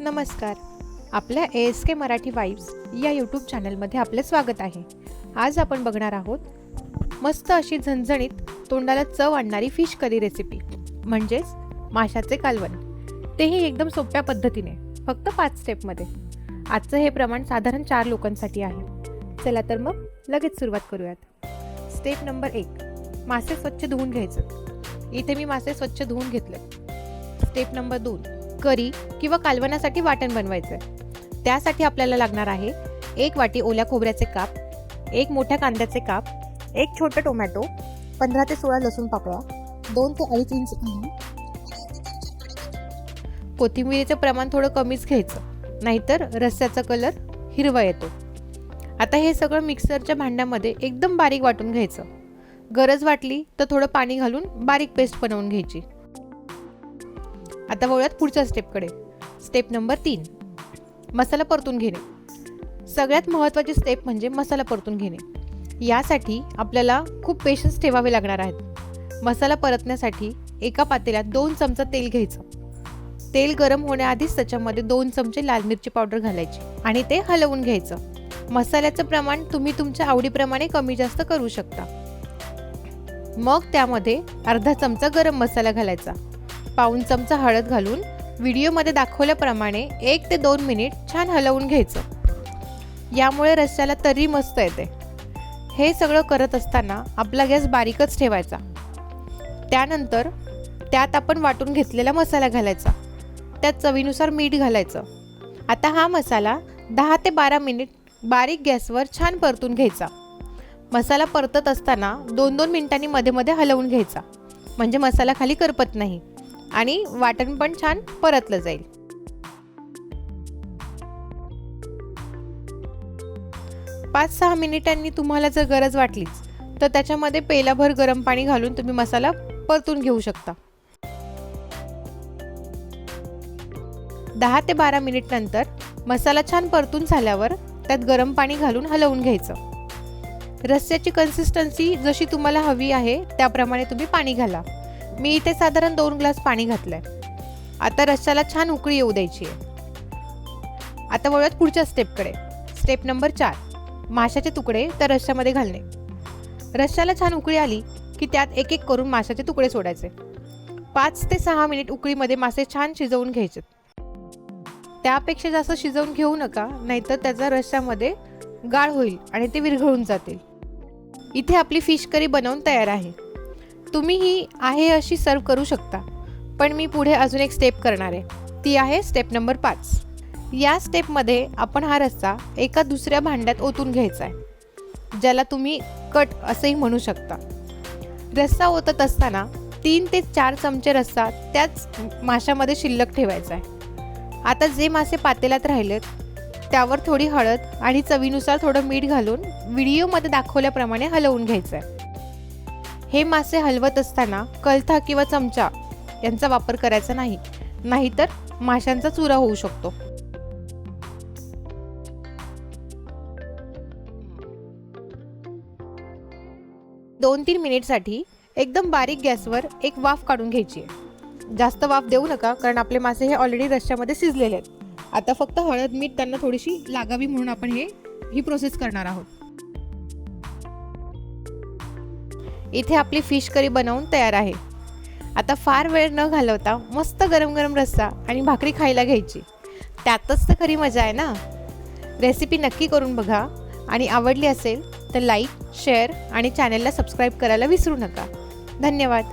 नमस्कार. आपल्या A S K Marathi vibes या यूट्यूब चॅनलमध्ये आपले स्वागत आहे. आज आपण बघणार आहोत मस्त अशी झणझणीत तोंडाला चव आणणारी फिश करी रेसिपी म्हणजेच माशाचे कालवण. तेही एकदम सोप्या पद्धतीने फक्त पाच स्टेपमध्ये आजचं हे प्रमाण साधारण चार लोकांसाठी आहे. चला तर मग लगेच सुरुवात करूयात. स्टेप नंबर एक मासे स्वच्छ धुवून घ्यायचं. इथे मी मासे स्वच्छ धुवून घेतले स्टेप नंबर दोन करी किंवा कालवनासाठी वाटण बनवायचं. आहे त्यासाठी आपल्याला लागणार आहे एक वाटी ओल्या खोबऱ्याचे काप एक मोठ्या कांद्याचे काप एक छोटं टोमॅटो पंधरा ते सोळा लसूण पाकळ्या दोन ते अडीच इंच कोथिंबिरीचं प्रमाण थोडं कमीच घ्यायचं नाहीतर रस्स्याचा कलर हिरवा येतो. आता हे सगळं मिक्सरच्या भांड्यामध्ये एकदम बारीक वाटून घ्यायचं. गरज वाटली तर थोडं पाणी घालून बारीक पेस्ट बनवून घ्यायची. आता वळूयात पुढच्या स्टेपकडे. स्टेप नंबर तीन. मसाला परतून घेणे. सगळ्यात महत्त्वाची स्टेप म्हणजे मसाला परतून घेणे. यासाठी आपल्याला खूप पेशन्स ठेवावे लागणार आहेत. मसाला परतण्यासाठी एका पातेल्यात दोन चमचा तेल घ्यायचं. तेल गरम होण्याआधीच त्याच्यामध्ये दोन चमचे लाल मिरची पावडर घालायची आणि ते हलवून घ्यायचं. मसाल्याचं प्रमाण तुम्ही तुमच्या आवडीप्रमाणे कमी जास्त करू शकता. मग त्यामध्ये अर्धा चमचा गरम मसाला घालायचा. पाऊन चमचा हळद घालून व्हिडिओमध्ये दाखवल्याप्रमाणे एक ते दोन मिनिट छान हलवून घ्यायचं. यामुळे रश्याला तरी मस्त येते. हे सगळं करत असताना आपला गॅस बारीकच ठेवायचा. त्यानंतर त्यात आपण वाटून घेतलेला मसाला घालायचा. त्यात चवीनुसार मीठ घालायचं. आता हा मसाला दहा ते बारा मिनिट बारीक गॅसवर छान परतून घ्यायचा. मसाला परतत असताना दोन दोन मिनिटांनी मध्ये मध्ये हलवून घ्यायचा. म्हणजे मसाला खाली करपत नाही. आणि वाटण पण छान परतलं जाईल. पाच सहा मिनिटांनी तुम्हाला जर गरज वाटलीच तर त्याच्यामध्ये पेलाभर गरम पाणी घालून तुम्ही मसाला परतून घेऊ शकता. दहा ते बारा मिनिट नंतर मसाला छान परतून झाल्यावर त्यात गरम पाणी घालून हलवून घ्यायचं. रस्स्याची कन्सिस्टन्सी जशी तुम्हाला हवी आहे त्याप्रमाणे तुम्ही पाणी घाला. मी इथे साधारण दोन ग्लास पाणी घातलंय. आता रश्श्याला छान उकळी येऊ द्यायची आहे. आता वळूयात पुढच्या स्टेपकडे. स्टेप नंबर चार. माशाचे तुकडे त्या रश्श्यामध्ये घालणे. रश्श्याला छान उकळी आली की त्यात एक एक करून माशाचे तुकडे सोडायचे. पाच ते सहा मिनिट उकळीमध्ये मासे छान शिजवून घ्यायचे. त्यापेक्षा जास्त शिजवून घेऊ नका नाहीतर त्याचा रश्श्यामध्ये गाळ होईल आणि ते विरघळून जातील. इथे आपली फिश करी बनवून तयार आहे. तुम्ही ही आहे अशी सर्व करू शकता. पण मी पुढे अजून एक स्टेप करणार आहे. ती आहे स्टेप नंबर पाच. या स्टेपमध्ये आपण हा रस्सा एका दुसऱ्या भांड्यात ओतून घ्यायचा आहे. ज्याला तुम्ही कट असंही म्हणू शकता. रस्सा ओतत असताना तीन ते चार चमचे रस्सा त्याच माशामध्ये शिल्लक ठेवायचा आहे. आता जे मासे पातेल्यात राहिलेत त्यावर थोडी हळद आणि चवीनुसार थोडं मीठ घालून व्हिडिओमध्ये दाखवल्याप्रमाणे हलवून घ्यायचं आहे. हे मासे हलवत असताना कलथा किंवा चमचा यांचा वापर करायचा नाही. नाहीतर माशांचा चुरा होऊ शकतो. दोन तीन मिनिटसाठी एकदम बारीक गॅसवर एक वाफ काढून घ्यायची. आहे जास्त वाफ देऊ नका कारण आपले मासे हे ऑलरेडी रश्श्यामध्ये शिजलेले आहेत. आता फक्त हळद मीठ त्यांना थोडीशी लागावी म्हणून आपण हे ही प्रोसेस करणार आहोत. इथे आपली फिश करी बनवून तयार आहे. आता फार वेळ न घालवता मस्त गरम गरम रस्सा आणि भाकरी खायला घ्यायची. त्यातच तर खरी मजा आहे ना? रेसिपी नक्की करून बघा. आणि आवडली असेल तर लाईक शेअर आणि चॅनलला सबस्क्राईब करायला विसरू नका. धन्यवाद.